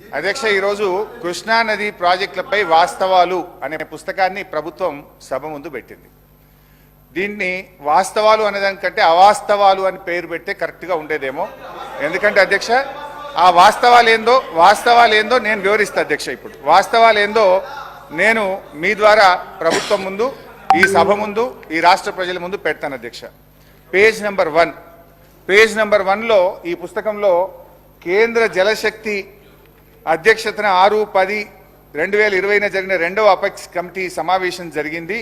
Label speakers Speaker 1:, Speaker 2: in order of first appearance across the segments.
Speaker 1: అధ్యక్ష ఈరోజు కృష్ణానది ప్రాజెక్టులపై వాస్తవాలు అనే పుస్తకాన్ని ప్రభుత్వం సభ ముందు పెట్టింది. దీన్ని వాస్తవాలు అనేదానికంటే అవాస్తవాలు అని పేరు పెడితే కరెక్ట్గా ఉండేదేమో. ఎందుకంటే అధ్యక్ష ఆ వాస్తవాలు ఏందో వాస్తవాలు ఏందో నేను వివరిస్తా అధ్యక్ష ఇప్పుడు. వాస్తవాలు ఏందో నేను మీ ద్వారా ప్రభుత్వం ముందు ఈ సభ ముందు ఈ రాష్ట్ర ప్రజల ముందు పెడతాను అధ్యక్ష. Page number one. Page number వన్లో ఈ పుస్తకంలో కేంద్ర జలశక్తి అధ్యక్షతన ఆరు పది రెండు వేల ఇరవైన జరిగిన రెండవ అపెక్స్ కమిటీ సమావేశం జరిగింది.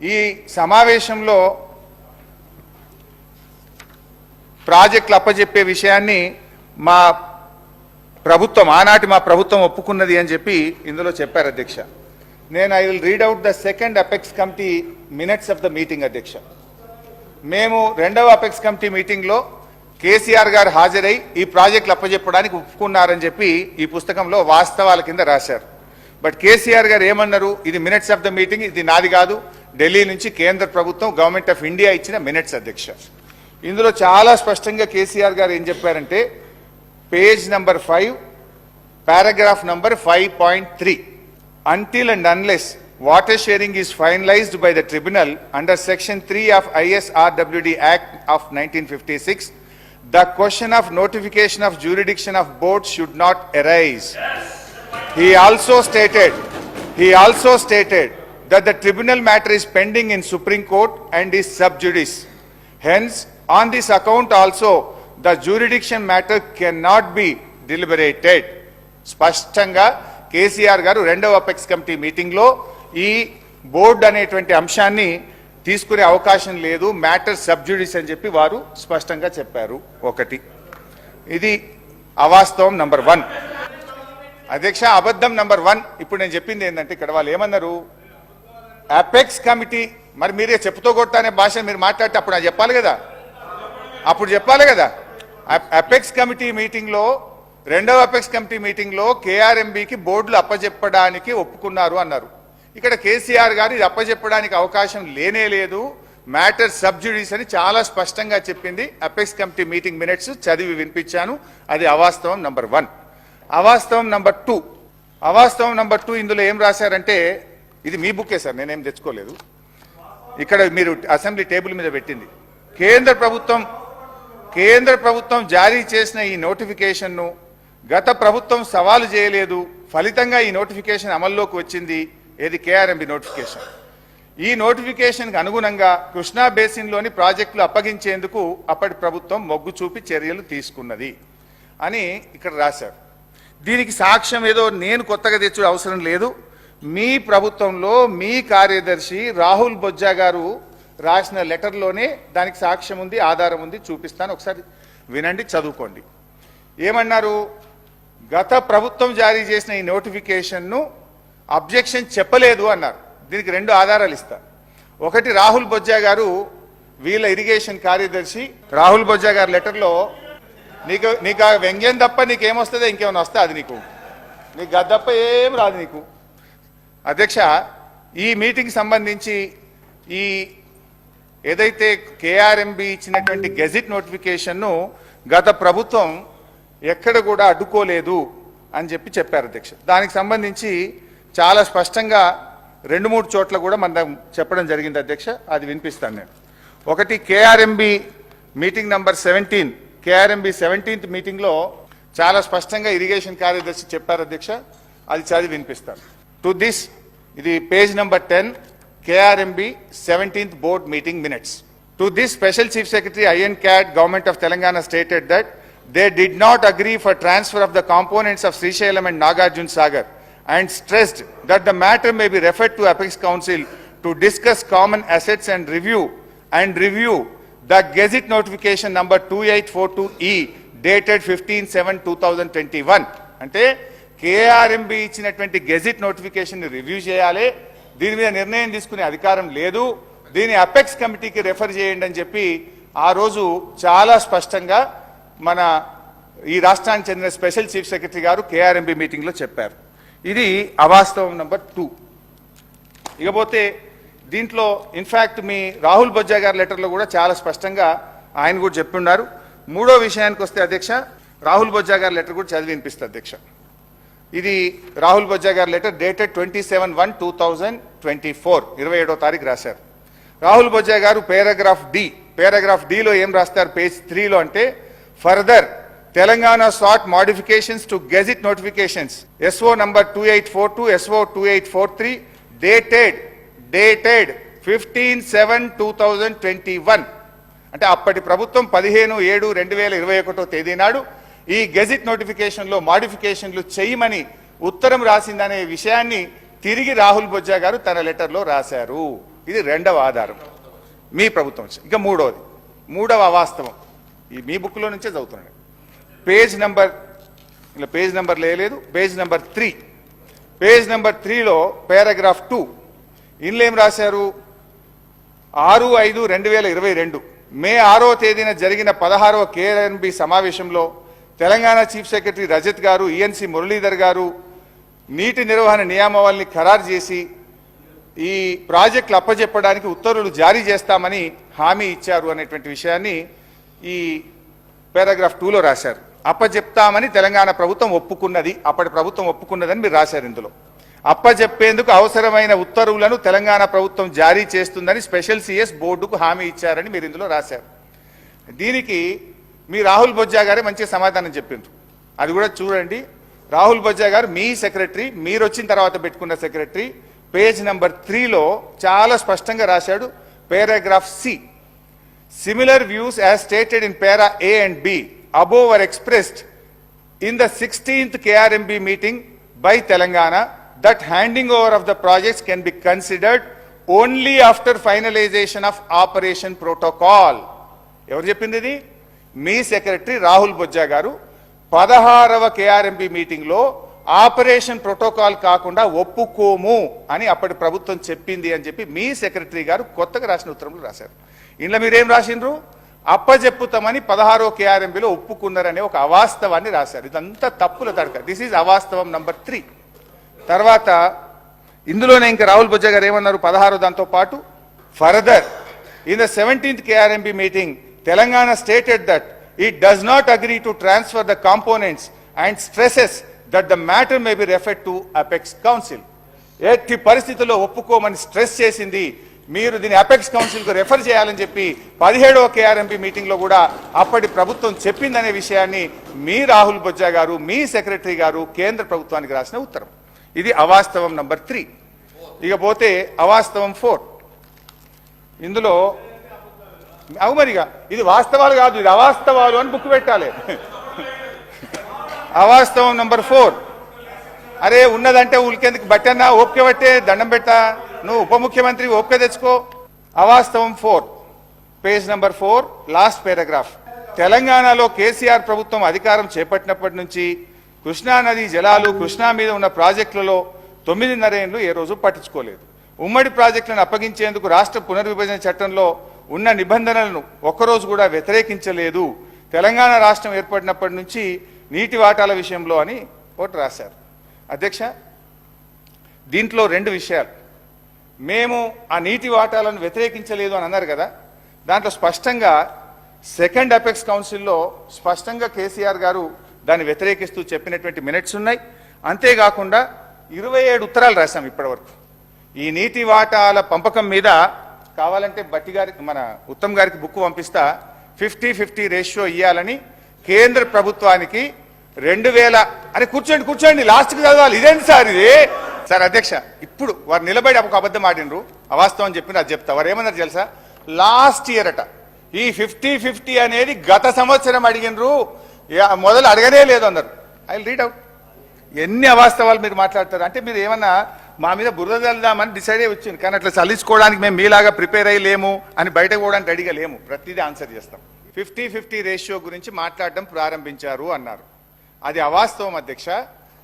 Speaker 1: ఈ సమావేశంలో ప్రాజెక్టులు అప్పజెప్పే విషయాన్ని మా ప్రభుత్వం ఆనాటి మా ప్రభుత్వం ఒప్పుకున్నది అని చెప్పి ఇందులో చెప్పారు అధ్యక్ష. నేను I will read out the second apex committee minutes of the meeting అధ్యక్ష. మేము రెండవ అపెక్స్ కమిటీ మీటింగ్లో కేసీఆర్ గారు హాజరై ఈ ప్రాజెక్టులు అప్పజెప్పడానికి ఒప్పుకున్నారని చెప్పి ఈ పుస్తకంలో వాస్తవాల కింద రాశారు. బట్ కేసీఆర్ గారు ఏమన్నారు? ఇది మినిట్స్ ఆఫ్ ద మీటింగ్ ఇది నాది కాదు. ఢిల్లీ నుంచి కేంద్ర ప్రభుత్వం గవర్నమెంట్ ఆఫ్ ఇండియా ఇచ్చిన మినిట్స్ అధ్యక్ష. ఇందులో చాలా స్పష్టంగా కేసీఆర్ గారు ఏం చెప్పారంటే page number five paragraph number five point three until and unless water sharing is finalised by the tribunal under section three of ISRWD act of nineteen fifty six the question of notification of jurisdiction of board should not arise. He also stated, he also stated that the tribunal matter is pending in Supreme Court and is sub judice. Hence, on this account also, the jurisdiction matter cannot be deliberated. స్పష్టంగా కేసీఆర్ గారు రెండవ apex committee మీటింగ్లో ఈ board అనేటువంటి అంశాన్ని తీసుకునే అవకాశం లేదు మ్యాటర్ సబ్జుడిస్ అని చెప్పి వారు స్పష్టంగా చెప్పారు. ఒకటి. ఇది అవాస్తవం నంబర్ వన్. అధ్యక్ష అబద్ధం నంబర్ వన్. ఇప్పుడు నేను చెప్పింది ఏంటంటే ఇక్కడ వాళ్ళు ఏమన్నారు? అపెక్స్ కమిటీ మరి మీరే చెప్పుతో కొట్టానే భాష మీరు మాట్లాడితే అప్పుడు నాకు చెప్పాలి కదా? అప్పుడు చెప్పాలి కదా? అపెక్స్ కమిటీ మీటింగ్లో రెండవ అపెక్స్ కమిటీ మీటింగ్లో కేఆర్ఎంబికి బోర్డులు అప్పజెప్పడానికి ఒప్పుకున్నారు అన్నారు. ఇక్కడ కేసీఆర్ గారు ఇది అప్పజెప్పడానికి అవకాశం లేనే లేదు. మ్యాటర్ సబ్జుడీస్ అని చాలా స్పష్టంగా చెప్పింది. అపెక్స్ కమిటీ మీటింగ్ మినిట్స్ చదివి వినిపించాను. అది అవాస్తవం నంబర్ వన్. అవాస్తవం నంబర్ టూ. అవాస్తవం నంబర్ టూ ఇందులో ఏం రాశారంటే ఇది మీ బుక్కే సార్ నేనేం తెచ్చుకోలేదు. ఇక్కడ మీరు అసెంబ్లీ టేబుల్ మీద పెట్టింది. కేంద్ర ప్రభుత్వం కేంద్ర ప్రభుత్వం జారీ చేసిన ఈ నోటిఫికేషన్ను గత ప్రభుత్వం సవాలు చేయలేదు. ఫలితంగా ఈ నోటిఫికేషన్ అమల్లోకి వచ్చింది. ఏది కేఆర్ఎంబి నోటిఫికేషన్? ఈ నోటిఫికేషన్కి అనుగుణంగా కృష్ణా బేసిన్లోని ప్రాజెక్టులు అప్పగించేందుకు అప్పటి ప్రభుత్వం మొగ్గు చూపి చర్యలు తీసుకున్నది అని ఇక్కడ రాశారు. దీనికి సాక్ష్యం ఏదో నేను కొత్తగా తెచ్చుడు అవసరం లేదు. మీ ప్రభుత్వంలో మీ కార్యదర్శి రాహుల్ బొజ్జా గారు రాసిన లెటర్లోనే దానికి సాక్ష్యం ఉంది ఆధారం ఉంది చూపిస్తాను. ఒకసారి వినండి చదువుకోండి. ఏమన్నారు? గత ప్రభుత్వం జారీ చేసిన ఈ నోటిఫికేషన్ను అబ్జెక్షన్ చెప్పలేదు అన్నారు. దీనికి రెండు ఆధారాలు ఇస్తా. ఒకటి రాహుల్ బొజ్జా గారు వీళ్ళ ఇరిగేషన్ కార్యదర్శి. రాహుల్ బొజ్జా గారి లెటర్లో నీకు నీకు ఆ వ్యంగ్యం తప్ప నీకేమొస్తుందో ఇంకేమైనా వస్తే అది నీకు. నీకు గది తప్ప ఏం రాదు నీకు. అధ్యక్ష ఈ మీటింగ్ సంబంధించి ఈ ఏదైతే కేఆర్ఎంబి ఇచ్చినటువంటి గెజిట్ నోటిఫికేషన్ను గత ప్రభుత్వం ఎక్కడ కూడా అడ్డుకోలేదు అని చెప్పి చెప్పారు అధ్యక్ష. దానికి సంబంధించి చాలా స్పష్టంగా రెండు మూడు చోట్ల కూడా మనం చెప్పడం జరిగింది అధ్యక్ష అది వినిపిస్తాను నేను. ఒకటి KRMB meeting number seventeen. KRMB seventeenth మీటింగ్లో చాలా స్పష్టంగా ఇరిగేషన్ కార్యదర్శి చెప్పారు అధ్యక్ష అది చదివి వినిపిస్తాను. టు దిస్ ఇది page number ten KRMB seventeenth board meeting minutes. To this special chief secretary I and CAD government of Telangana stated that they did not agree for transfer of the components of Srisailam and Nagarjuna Sagar. And stressed that the matter may be referred to Apex Council to discuss common assets and review and review the Gazette notification number 2842E dated 15/7/2021 అంటే KRMB ఇచ్చినటువంటి gazette notification review చేయాలి దీని మీద నిర్ణయం తీసుకునే అధికారం లేదు దీని అపెక్స్ కమిటీకి రెఫర్ చేయండి అని చెప్పి ఆ రోజు చాలా స్పష్టంగా మన ఈ రాష్ట్రానికి చెందిన స్పెషల్ చీఫ్ సెక్రటరీ గారు కేఆర్ఎంబి మీటింగ్లో చెప్పారు ఇది అవాస్తవం నెంబర్ టూ ఇకపోతే దీంట్లో ఇన్ఫ్యాక్ట్ మీ రాహుల్ బొజ్జా గారి లెటర్లో కూడా చాలా స్పష్టంగా ఆయన కూడా చెప్పున్నారు మూడో విషయానికి వస్తే అధ్యక్ష రాహుల్ బొజ్జా గారి లెటర్ కూడా చదివి వినిపిస్తుంది అధ్యక్ష. ఇది రాహుల్ బొజ్జా గారి letter dated twenty seven one two thousand twenty four ఇరవై ఏడో తారీఖు రాశారు. రాహుల్ బొజ్జా గారు పారాగ్రాఫ్ డి పారాగ్రాఫ్ డిలో ఏం రాస్తారు? పేజ్ త్రీలో అంటే further Telangana sought modifications to gazette notifications. SO number two eight four two SO two eight four three dated dated fifteen seven two thousand twenty one అంటే అప్పటి ప్రభుత్వం పదిహేను ఏడు రెండు వేల ఇరవై ఒకటో తేదీ నాడు ఈ గెజిట్ నోటిఫికేషన్లో మాడిఫికేషన్లు చేయమని ఉత్తరం రాసిందనే విషయాన్ని తిరిగి రాహుల్ బొజ్జా గారు తన లెటర్లో రాశారు. ఇది రెండవ ఆధారం. మీ ప్రభుత్వం. ఇక మూడవది మూడవ అవాస్తవం. ఈ మీ బుక్లో నుంచే చదువుతున్నాడు పేజ్ నెంబర్ ఇలా పేజ్ నెంబర్ లేదు page number three. Page number త్రీలో పారాగ్రాఫ్ టూ. ఇందులో ఏం రాశారు? ఆరు ఐదు రెండు వేల ఇరవై రెండు. మే ఆరో తేదీన జరిగిన పదహారవ కేఎన్బి సమావేశంలో తెలంగాణ చీఫ్ సెక్రటరీ రజత్ గారు ఈఎన్సీ మురళీధర్ గారు నీటి నిర్వహణ నియామావళిని ఖరారు చేసి ఈ ప్రాజెక్టులు అప్పజెప్పడానికి ఉత్తర్వులు జారీ చేస్తామని హామీ ఇచ్చారు అనేటువంటి విషయాన్ని ఈ పారాగ్రాఫ్ టూలో రాశారు. అప్పజెప్తామని తెలంగాణ ప్రభుత్వం ఒప్పుకున్నది. అప్పటి ప్రభుత్వం ఒప్పుకున్నదని మీరు రాశారు ఇందులో. అప్పజెప్పేందుకు అవసరమైన ఉత్తర్వులను తెలంగాణ ప్రభుత్వం జారీ చేస్తుందని స్పెషల్ సిఎస్ బోర్డుకు హామీ ఇచ్చారని మీరు ఇందులో రాశారు. దీనికి మీ రాహుల్ బొజ్జా గారే మంచి సమాధానం చెప్పిండ్రు. అది కూడా చూడండి. రాహుల్ బొజ్జా గారు మీ సెక్రటరీ మీరు వచ్చిన తర్వాత పెట్టుకున్న సెక్రటరీ పేజ్ నెంబర్ త్రీలో చాలా స్పష్టంగా రాశాడు. Paragraph C. Similar views as stated in para A and B above are expressed in the 16th KRMB meeting by Telangana that handing over of the projects can be considered only after finalisation of operation protocol ఎవరు చెప్పింది ఇది? మీ secretary Rahul Bojja గారు. పదహారవ KRMB మీటింగ్లో operation protocol కాకుండా ఒప్పుకోము అని అప్పటి ప్రభుత్వం చెప్పింది అని చెప్పి మీ సెక్రటరీ గారు కొత్తగా రాసిన ఉత్తరంలో రాశారు. ఇంట్లో మీరేం రాసిండ్రు? అప్పజెప్పుతామని పదహారో కేఆర్ఎంబిలో ఒప్పుకున్నారనే ఒక అవాస్తవాన్ని రాశారు. ఇదంతా తప్పుల తడక. దిస్ ఈజ్ అవాస్తవం నంబర్ త్రీ తర్వాత ఇందులోనే ఇంకా రాహుల్ బొజ్జా గారు ఏమన్నారు? పదహారో దాంతో పాటు further in the seventeenth KRMB meeting Telangana stated that it does not agree to transfer the components and stresses that the matter may be refer to apex council ఎట్టి పరిస్థితుల్లో ఒప్పుకోమని స్ట్రెస్ చేసింది మీరు దీన్ని అపెక్స్ కౌన్సిల్కు రెఫర్ చేయాలని చెప్పి పదిహేడవ KRMP మీటింగ్లో కూడా అప్పటి ప్రభుత్వం చెప్పిందనే విషయాన్ని మీ రాహుల్ బొజ్జా గారు మీ సెక్రటరీ గారు కేంద్ర ప్రభుత్వానికి రాసిన ఉత్తరం. ఇది అవాస్తవం నంబర్ త్రీ. ఇకపోతే అవాస్తవం ఫోర్. ఇందులో అవుమరిగా ఇది వాస్తవాలు కాదు ఇది అవాస్తవాలు అని బుక్ పెట్టాలి. అవాస్తవం నంబర్ ఫోర్. అరే ఉన్నదంటే ఉలికేందుకు బట్టన్నా ఓపిక పట్టే దండం పెట్టా? నువ్వు ఉప ముఖ్యమంత్రి ఓపిక తెచ్చుకో. అవాస్తవం four. Page number four last paragraph. తెలంగాణలో కేసీఆర్ ప్రభుత్వం అధికారం చేపట్టినప్పటి నుంచి కృష్ణా నది జలాలు కృష్ణా మీద ఉన్న ప్రాజెక్టులలో తొమ్మిదిన్నర ఏళ్ళు ఏ రోజు పట్టించుకోలేదు. ఉమ్మడి ప్రాజెక్టులను అప్పగించేందుకు రాష్ట్ర పునర్విభజన చట్టంలో ఉన్న నిబంధనలను ఒక్కరోజు కూడా వ్యతిరేకించలేదు. తెలంగాణ రాష్ట్రం ఏర్పడినప్పటి నుంచి నీటి వాటాల విషయంలో అని ఒకటి రాశారు. అధ్యక్ష దీంట్లో రెండు విషయాలు. మేము ఆ నీటి వాటాలను వ్యతిరేకించలేదు అని అన్నారు కదా. దాంట్లో స్పష్టంగా సెకండ్ అపెక్స్ కౌన్సిల్లో స్పష్టంగా కేసీఆర్ గారు దాన్ని వ్యతిరేకిస్తూ చెప్పినటువంటి మినిట్స్ ఉన్నాయి. అంతేకాకుండా ఇరవై ఏడు ఉత్తరాలు రాశాం ఇప్పటివరకు. ఈ నీటి వాటాల పంపకం మీద కావాలంటే బట్టి గారికి మన ఉత్తమ్ గారికి బుక్ పంపిస్తా ఫిఫ్టీ ఫిఫ్టీ రేషియో ఇవ్వాలని కేంద్ర ప్రభుత్వానికి రెండు వేల అరే కూర్చోండి కూర్చోండి లాస్ట్కి చదవాలి. ఇదేంటి సార్ ఇది? సార్ అధ్యక్ష ఇప్పుడు వారు నిలబడి ఒక అబద్ధం ఆడినరు. అవాస్తవం చెప్పిన అది చెప్తా. వారు ఏమన్నారు తెలుసా? లాస్ట్ ఇయర్ అట. ఈ ఫిఫ్టీ ఫిఫ్టీ అనేది గత సంవత్సరం అడిగినరు. మొదలు అడగనే లేదు అన్నారు. ఐ రీడ్ అవుట్ ఎన్ని అవాస్తవాలు మీరు మాట్లాడతారు? అంటే మీరు ఏమన్నా మా మీద బురద చల్దామని డిసైడ్ అయ్యి వచ్చింది కానీ అట్లా చల్లించుకోవడానికి మేము మీలాగా ప్రిపేర్ అయ్యలేము అని బయటకు పోవడానికి అడిగలేము లేము. ప్రతిదీ ఆన్సర్ చేస్తాం. ఫిఫ్టీ ఫిఫ్టీ రేషియో గురించి మాట్లాడడం ప్రారంభించారు అన్నారు. అది అవాస్తవం అధ్యక్ష.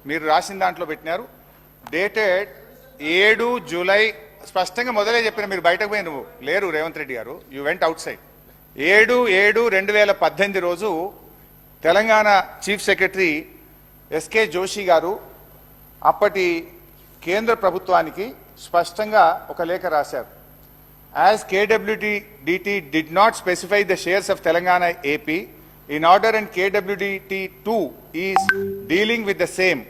Speaker 1: మీరు రాసిన దాంట్లో పెట్టినారు. డేటెడ్ ఏడు జూలై స్పష్టంగా మొదలే చెప్పిన మీరు బయటకు పోయి నువ్వు లేరు రేవంత్ రెడ్డి గారు యూ వెంట్ అవుట్ సైడ్ ఏడు ఏడు రెండు వేల పద్దెనిమిది రోజు Telangana chief secretary SK Joshi గారు అప్పటి కేంద్ర ప్రభుత్వానికి స్పష్టంగా ఒక లేఖ రాశారు. As DT did not specify the shares of Telangana AP in order and KWDT two is dealing with the same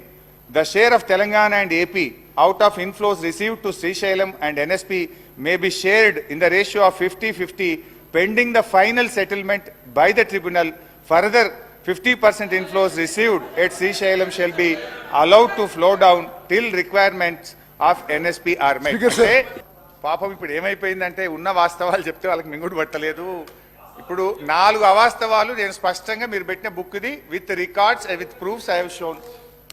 Speaker 1: the share of Telangana and AP out of inflows receive to Srisailam and NSP may be shared in the ratio of fifty fifty pending the final settlement by the tribunal further fifty percent inflows received at Srisailam shall be allowed to flow down till requirements
Speaker 2: of NSP
Speaker 1: are met పాపం ఇప్పుడు ఏమైపోయిందంటే ఉన్న వాస్తవాలు చెప్తే వాళ్ళకి మింగుడు పట్టలేదు. ఇప్పుడు నాలుగు అవాస్తవాలు నేను స్పష్టంగా మీరు పెట్టిన book with records with proofs I own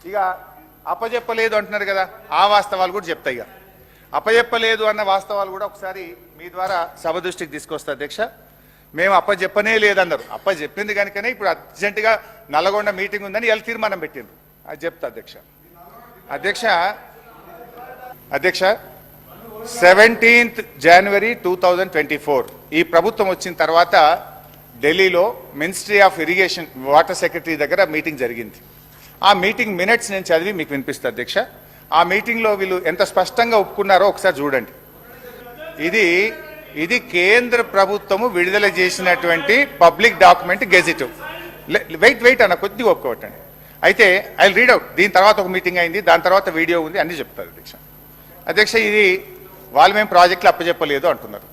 Speaker 1: ఇక అప్పచెప్పలేదు అంటున్నారు కదా ఆ వాస్తవాలు కూడా చెప్తాయి ఇక. అప్పచెప్పలేదు అన్న వాస్తవాలు కూడా ఒకసారి మీ ద్వారా సభ దృష్టికి తీసుకొస్తా అధ్యక్ష. మేము అప్పచెప్పనే లేదన్నారు. అప్పచెప్పింది కనుకనే ఇప్పుడు అర్జెంటుగా నల్గొండ మీటింగ్ ఉందని ఎలా తీర్మానం పెట్టింది అది చెప్తా అధ్యక్ష. అధ్యక్ష అధ్యక్ష seventeenth January two thousand twenty four ఈ ప్రభుత్వం వచ్చిన తర్వాత ఢిల్లీలో ministry of irrigation water secretary దగ్గర మీటింగ్ జరిగింది. ఆ మీటింగ్ మినిట్స్ నేను చదివి మీకు వినిపిస్తా అధ్యక్ష ఆ మీటింగ్లో వీళ్ళు ఎంత స్పష్టంగా ఒప్పుకున్నారో ఒకసారి చూడండి. ఇది ఇది కేంద్ర ప్రభుత్వము విడుదల చేసినటువంటి public document gazette. Wait wait అన్న కొద్దిగా ఒప్పుకోవటండి అయితే ఐ రీడ్ అవుట్. దీని తర్వాత ఒక మీటింగ్ అయింది దాని తర్వాత వీడియో ఉంది అన్ని చెప్తారు అధ్యక్ష అధ్యక్ష ఇది వాళ్ళు మేము ప్రాజెక్టులు అప్పచెప్పలేదు అంటున్నారు.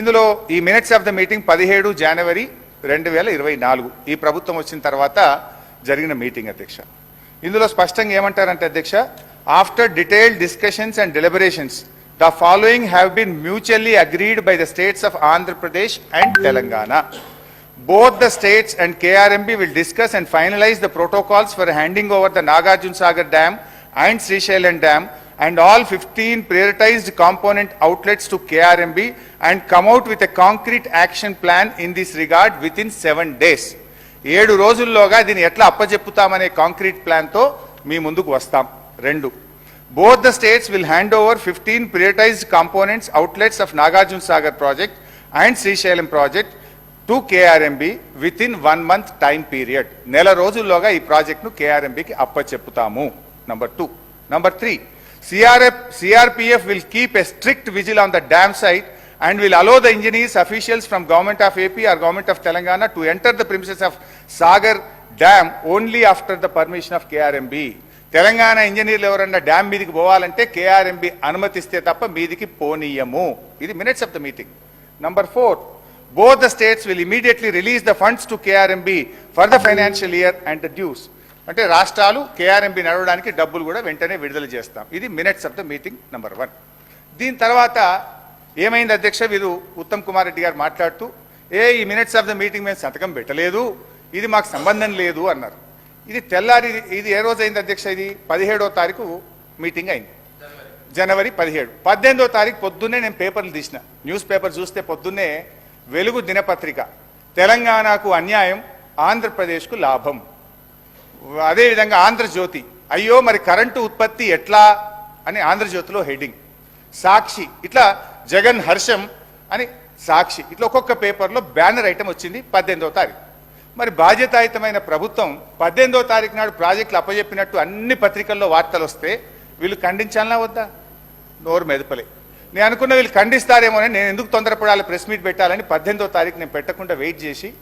Speaker 1: ఇందులో ఈ మినిట్స్ ఆఫ్ ద మీటింగ్ పదిహేడు జనవరి రెండు వేల ఇరవై నాలుగు. ఈ ప్రభుత్వం వచ్చిన తర్వాత జరిగిన మీటింగ్ అధ్యక్ష. ఇందులో స్పష్టంగా ఏమంటారంటే అధ్యక్ష after detailed discussions and deliberations the following have been mutually agreed by the states of Andhra Pradesh and Telangana both the states and KRMB will discuss and finalise the protocols for handing over the Nagarjuna Sagar dam and Srisailam dam and all fifteen ప్రియరిటైజ్డ్ component outlets to KRMB and కమ్అట్ with a concrete action plan in this regard with in seven days ఏడు రోజుల్లోగా దీన్ని ఎట్లా అప్పచెప్పుతామనే concrete ప్లాన్తో మీ ముందుకు వస్తాం. రెండు. Both the states will hand over fifteen prioritised components outlets of Nagarjuna Sagar project and Srisailam project to KRMB within one month time period నెల రోజుల్లోగా ఈ ప్రాజెక్ట్ను కేఆర్ఎంబికి అప్పచెప్పుతాము. Number two number three CRF CRPF will keep a strict vigil on the dam site and will allow the engineers officials from government of AP or government of Telangana to enter the premises of Sagar Dam only after the permission of KRMB. Telangana ఇంజనీర్లు ఎవరన్నా dam మీదికి పోవాలంటే KRMB అనుమతిస్తే తప్ప మీదికి పోనీయము. ఇది minutes of the meeting number four both the states will immediately release the funds to KRMB for the financial year and the dues అంటే రాష్ట్రాలు కేఆర్ఎంబి నడవడానికి డబ్బులు కూడా వెంటనే విడుదల చేస్తాం. ఇది minutes of the meeting number one దీని తర్వాత ఏమైంది అధ్యక్ష? వీరు ఉత్తమ్ కుమార్ రెడ్డి గారు మాట్లాడుతూ ఏ ఈ మినిట్స్ ఆఫ్ ద మీటింగ్ మేము సంతకం పెట్టలేదు. ఇది మాకు సంబంధం లేదు అన్నారు. ఇది తెల్లారి ఇది ఏ రోజు అయింది అధ్యక్ష ఇది? పదిహేడో తారీఖు మీటింగ్ అయింది. జనవరి పదిహేడు. పద్దెనిమిదో తారీఖు పొద్దున్నే నేను పేపర్లు తీసిన. న్యూస్ పేపర్ చూస్తే పొద్దున్నే వెలుగు దినపత్రిక. తెలంగాణకు అన్యాయం ఆంధ్రప్రదేశ్కు లాభం. అదేవిధంగా ఆంధ్రజ్యోతి. అయ్యో మరి కరెంటు ఉత్పత్తి ఎట్లా? అని ఆంధ్రజ్యోతిలో హెడ్డింగ్. సాక్షి. ఇట్లా జగన్ హర్షం అని సాక్షి. ఇట్లా ఒక్కొక్క పేపర్లో బ్యానర్ ఐటమ్ వచ్చింది పద్దెనిమిదో తారీఖు. మరి బాధ్యతాయుతమైన ప్రభుత్వం పద్దెనిమిదో తారీఖు నాడు ప్రాజెక్టులు అప్పజెప్పినట్టు అన్ని పత్రికల్లో వార్తలు వస్తే వీళ్ళు ఖండించాలనా వద్దా? నోరు మెదపలే. నేను అనుకున్న వీళ్ళు ఖండిస్తారేమోనని నేను ఎందుకు తొందరపడాలి ప్రెస్ మీట్ పెట్టాలని పద్దెనిమిదో తారీఖు నేను పెట్టకుండా వెయిట్ చేసి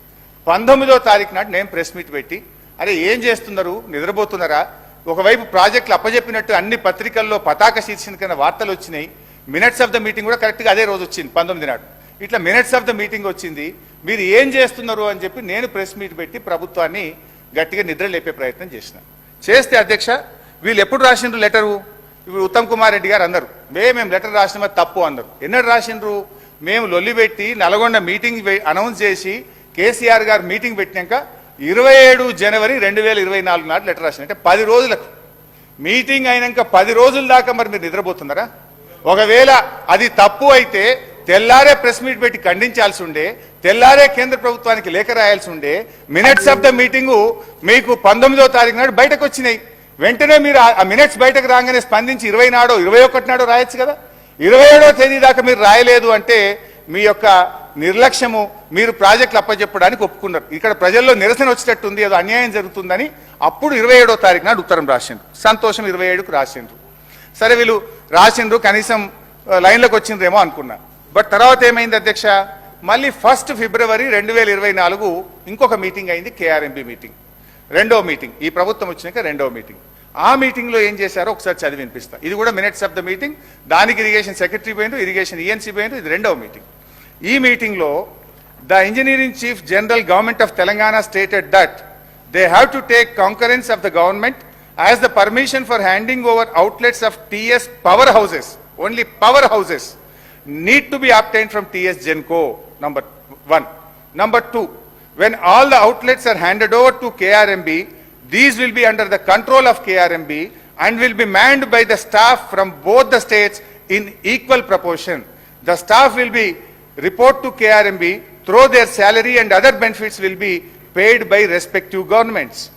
Speaker 1: పంతొమ్మిదో తారీఖు నాడు నేను ప్రెస్ మీట్ పెట్టి అరే ఏం చేస్తున్నారు? నిద్రపోతున్నారా? ఒకవైపు ప్రాజెక్టులు అప్పజెప్పినట్టు అన్ని పత్రికల్లో పతాక శీర్షిక వార్తలు వచ్చినాయి. మినిట్స్ ఆఫ్ ద మీటింగ్ కూడా కరెక్ట్గా అదే రోజు వచ్చింది పంతొమ్మిది నాడు. ఇట్లా మినిట్స్ ఆఫ్ ద మీటింగ్ వచ్చింది మీరు ఏం చేస్తున్నారు అని చెప్పి నేను ప్రెస్ మీట్ పెట్టి ప్రభుత్వాన్ని గట్టిగా నిద్ర లేపే ప్రయత్నం చేసిన. చేస్తే అధ్యక్ష వీళ్ళు ఎప్పుడు రాసిండ్రు లెటరు? ఇప్పుడు ఉత్తమ్ కుమార్ రెడ్డి గారు అన్నారు. మే మేము లెటర్ రాసినది తప్పు అన్నారు. ఎన్నడు రాసిండ్రు? మేము లొల్లి పెట్టి నల్గొండ మీటింగ్ అనౌన్స్ చేసి కేసీఆర్ గారు మీటింగ్ పెట్టినాక ఇరవై ఏడు జనవరి రెండు వేల ఇరవై నాలుగు నాడు లెటర్ రాసిన అంటే పది రోజులకు. మీటింగ్ అయినాక పది రోజుల దాకా మరి మీరు నిద్రపోతున్నారా? ఒకవేళ అది తప్పు అయితే తెల్లారే ప్రెస్ మీట్ పెట్టి ఖండించాల్సి ఉండే తెల్లారే కేంద్ర ప్రభుత్వానికి లేఖ రాయాల్సి ఉండే మినిట్స్ ఆఫ్ ద మీటింగు మీకు పంతొమ్మిదో తారీఖు నాడు బయటకు వచ్చినాయి. వెంటనే మీరు ఆ మినిట్స్ బయటకు రాగానే స్పందించి ఇరవై నాడో ఇరవై ఒకటి నాడో రాయొచ్చు కదా? ఇరవై ఏడో తేదీ దాకా మీరు రాయలేదు అంటే మీ యొక్క నిర్లక్ష్యము మీరు ప్రాజెక్టులు అప్పచెప్పడానికి ఒప్పుకున్నారు. ఇక్కడ ప్రజల్లో నిరసన వచ్చేటట్టుంది ఏదో అన్యాయం జరుగుతుందని అప్పుడు ఇరవై ఏడో తారీఖు నాడు ఉత్తరం రాసిండ్రు. సంతోషం ఇరవై ఏడుకు రాసిండ్రు. సరే వీళ్ళు రాసిండ్రు కనీసం లైన్లోకి వచ్చిండ్రేమో అనుకున్నా. బట్ తర్వాత ఏమైంది అధ్యక్ష? మళ్ళీ ఫస్ట్ ఫిబ్రవరి రెండు వేల ఇరవై నాలుగు ఇంకొక మీటింగ్ అయింది కేఆర్ఎంబి మీటింగ్. రెండో మీటింగ్. ఈ ప్రభుత్వం వచ్చినాక రెండో మీటింగ్. ఆ మీటింగ్లో ఏం చేశారో ఒకసారి చదివి వినిపిస్తా. ఇది కూడా మినిట్స్ ఆఫ్ ద మీటింగ్. దానికి ఇరిగేషన్ సెక్రటరీ పోయిండు ఇరిగేషన్ ఈఎన్సీ పోయిండు ఇది రెండవ మీటింగ్. ఈ మీటింగ్లో the engineering chief general government of Telangana stated that they have to take concurrence of the government as the permission for handing over outlets of TS powerhouses, only powerhouses, need to be obtained from TS Genco, number one. Number two, when all the outlets are handed over to KRMB, these will be under the control of KRMB and will be manned by the staff from both the states in equal proportion. The staff will be report to KRMB, through their salary and other benefits will be paid by respective governments.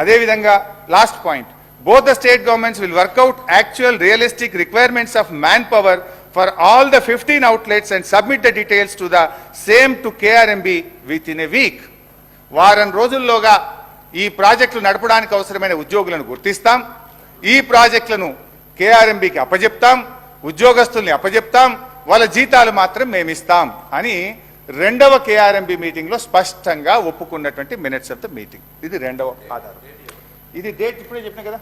Speaker 1: అదేవిధంగా last point both the state governments will work out actual realistic requirements of man power for all the fifteen outlets and submit the details to the same to KRMB within a week వారం రోజుల్లోగా ఈ ప్రాజెక్టులు నడపడానికి అవసరమైన ఉద్యోగులను గుర్తిస్తాం. ఈ ప్రాజెక్టులను కేఆర్ఎంబికి అప్పజెప్తాం. ఉద్యోగస్తుల్ని అప్పజెప్తాం. వాళ్ళ జీతాలు మాత్రం మేమిస్తాం అని రెండవ కేఆర్ఎంబి మీటింగ్లో స్పష్టంగా ఒప్పుకున్నటువంటి మినిట్స్ ఆఫ్ ద మీటింగ్ ఇది రెండవ ఆధారం. ఇది డేట్ ఇప్పుడే చెప్పిన కదా?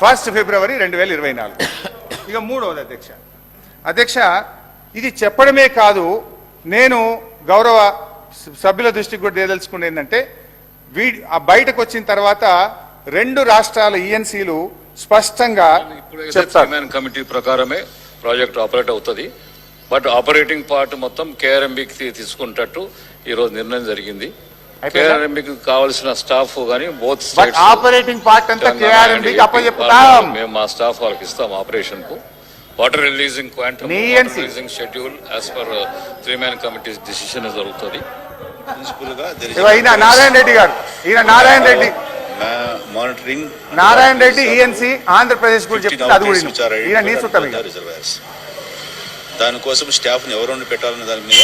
Speaker 1: ఫస్ట్ ఫిబ్రవరి రెండు వేల ఇరవై నాలుగు. ఇక మూడవది అధ్యక్ష. అధ్యక్ష ఇది చెప్పడమే కాదు నేను గౌరవ సభ్యుల దృష్టికి కూడా తేదలుచుకునేది ఏంటంటే వీ ఆ బయటకు వచ్చిన తర్వాత రెండు రాష్ట్రాల ఈఎన్సీలు స్పష్టంగా చెప్తారు.
Speaker 2: చైర్మన్ కమిటీ ప్రకారమే ప్రాజెక్ట్ ఆపరేట్ అవుతుంది. బట్ ఆపరేటింగ్ పార్ట్ మొత్తం కేఆర్ఎంబికి తీసుకుంటట్టు ఈ రోజు నిర్ణయం జరిగింది? కేఆర్ఎంబికి కావాల్సిన స్టాఫ్ గానీ బోత్
Speaker 1: బట్ ఆపరేటింగ్ పార్ట్ అంతా కేఆర్ఎంబికి అప్పచెప్తాం
Speaker 2: మేము మా స్టాఫ్ వాళ్ళకి ఇస్తాం ఆపరేషన్కు. Water releasing quantum. Releasing schedule as per three man committee decision జరుగుతుంది.
Speaker 1: ఈయన నారాయణ రెడ్డి గారు. ఈయన Narayana Reddy.
Speaker 3: ma- monitoring
Speaker 1: Narayana Reddy ENC Andhra Pradesh గురించి
Speaker 3: 15
Speaker 1: చెప్తుంది అది కూడా. ఈయన. నీ
Speaker 3: దానికోసం స్టాఫ్ని ఎవరు పెట్టాలనే దాని మీద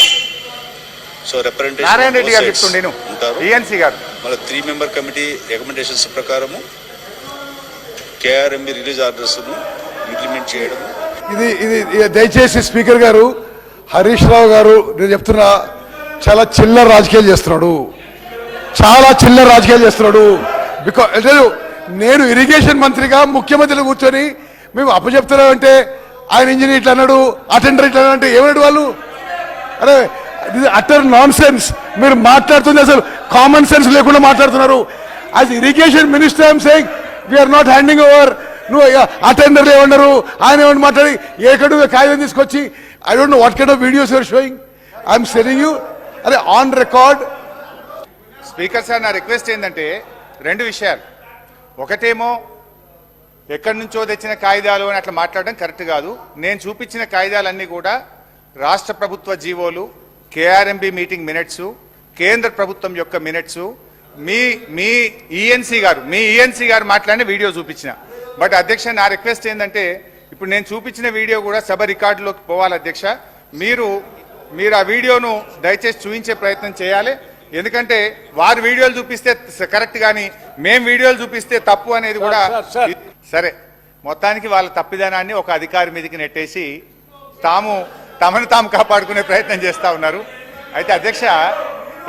Speaker 3: సో రిప్రజెంటేషన్ ఉంటారు.
Speaker 1: ఈఎన్సీ గారు.
Speaker 3: మళ్ళీ త్రీ మెంబర్ కమిటీ రికమెండేషన్స్ ప్రకారము కేఆర్ఎంబి రిలీజ్ ఆర్డర్స్ను ఇంప్లిమెంట్ చేయడం
Speaker 4: ఇది ఇది దయచేసి స్పీకర్ గారు హరీష్ రావు గారు నేను చెప్తున్నా చాలా చిల్లర రాజకీయాలు చేస్తున్నాడు. చాలా చిల్లర రాజకీయాలు చేస్తున్నాడు. బికాజ్ నేను ఇరిగేషన్ మంత్రిగా ముఖ్యమంత్రిలో కూర్చొని మేము అప్పచెప్తున్నామంటే ఆయన ఇంజనీర్ ఇట్లా అన్నాడు అటెండర్ ఇట్లా అంటే ఏమన్నాడు వాళ్ళు? అరే ఇది అటర్ నాన్ సెన్స్ మీరు మాట్లాడుతుంది అసలు కామన్ సెన్స్ లేకుండా మాట్లాడుతున్నారు. As irrigation minister I'm saying we're not handing over నువ్వు అటెండర్ ఏమన్నారు? ఆయన ఏమన్నా మాట్లాడి ఏకడు కాగితం తీసుకొచ్చి I don't know what kind of videos you're showing I'm telling you అదే ఆన్ రికార్డ్
Speaker 1: స్పీకర్ సార్ నా రిక్వెస్ట్ ఏంటంటే రెండు విషయాలు. ఒకటేమో ఎక్కడి నుంచో తెచ్చిన కాగితాలు అని అట్లా మాట్లాడడం కరెక్ట్ కాదు. నేను చూపించిన కాగితాలన్నీ కూడా రాష్ట్ర ప్రభుత్వ జీవోలు కేఆర్ఎంబి మీటింగ్ మినిట్స్ కేంద్ర ప్రభుత్వం యొక్క మినిట్స్. మీ మీ ఈఎన్సీ గారు మీ ఈఎన్సీ గారు మాట్లాడిన వీడియో చూపించిన. బట్ అధ్యక్ష నా రిక్వెస్ట్ ఏంటంటే ఇప్పుడు నేను చూపించిన వీడియో కూడా సభ రికార్డులోకి పోవాలి అధ్యక్ష. మీరు మీరు ఆ వీడియోను దయచేసి చూపించే ప్రయత్నం చేయాలి. ఎందుకంటే వారు వీడియోలు చూపిస్తే కరెక్ట్ కానీ మేం వీడియోలు చూపిస్తే తప్పు అనేది కూడా సరే మొత్తానికి వాళ్ళ తప్పిదనాన్ని ఒక అధికారి మీదకి నెట్టేసి తాము తమను తాము కాపాడుకునే ప్రయత్నం చేస్తూ ఉన్నారు. అయితే అధ్యక్ష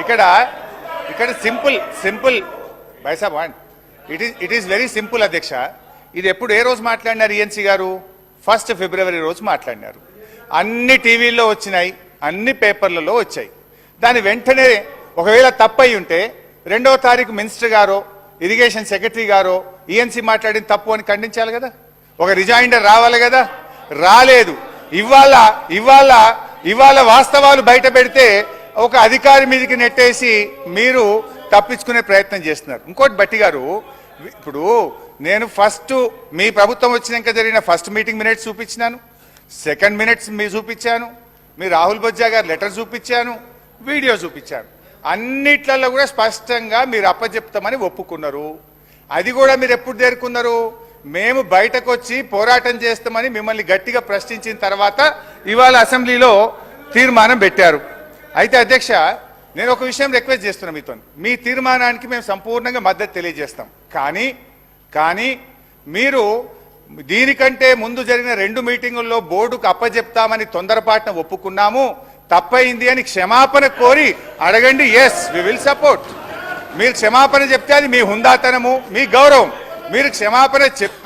Speaker 1: ఇక్కడ ఇక్కడ సింపుల్ సింపుల్ బైసాబ్ wand it is it is very simple అధ్యక్ష. ఇది ఎప్పుడు ఏ రోజు మాట్లాడినారు ఈఎన్సీ గారు? ఫస్ట్ ఫిబ్రవరి రోజు మాట్లాడినారు. అన్ని టీవీల్లో వచ్చినాయి అన్ని పేపర్లలో వచ్చాయి. దాని వెంటనే ఒకవేళ తప్పయి ఉంటే రెండవ తారీఖు మినిస్టర్ గారో ఇరిగేషన్ సెక్రటరీ గారో ఈఎన్సీ మాట్లాడిన తప్పు అని ఖండించాలి కదా? ఒక రిజైండర్ రావాలి కదా? రాలేదు. ఇవాళ ఇవాళ ఇవాళ వాస్తవాలు బయట పెడితే ఒక అధికారి మీదకి నెట్టేసి మీరు తప్పించుకునే ప్రయత్నం చేస్తున్నారు. ఇంకోటి బట్టి గారు ఇప్పుడు నేను ఫస్ట్ మీ ప్రభుత్వం వచ్చినాక జరిగిన ఫస్ట్ మీటింగ్ మినిట్స్ చూపించినాను. సెకండ్ మినిట్స్ మీ చూపించాను. మీ రాహుల్ బొజ్జా గారు లెటర్ చూపించాను. వీడియో చూపించాను. అన్నిట్లలో కూడా స్పష్టంగా మీరు అప్పచెప్తామని ఒప్పుకున్నారు. అది కూడా మీరు ఎప్పుడు చేరుకున్నారు మేము బయటకు వచ్చి పోరాటం చేస్తామని మిమ్మల్ని గట్టిగా ప్రశ్నించిన తర్వాత ఇవాళ అసెంబ్లీలో తీర్మానం పెట్టారు. అయితే అధ్యక్ష నేను ఒక విషయం రిక్వెస్ట్ చేస్తున్నా మీతో మీ తీర్మానానికి మేము సంపూర్ణంగా మద్దతు తెలియజేస్తాం. కానీ కానీ మీరు దీనికంటే ముందు జరిగిన రెండు మీటింగుల్లో బోర్డుకు అప్పజెప్తామని తొందరపాటున ఒప్పుకున్నాము. తప్పయింది అని క్షమాపణ కోరి అడగండి. ఎస్ వి విల్ సపోర్ట్ మీరు క్షమాపణ చెప్తే అది మీ హుందాతనము మీ గౌరవం. మీరు క్షమాపణ చెప్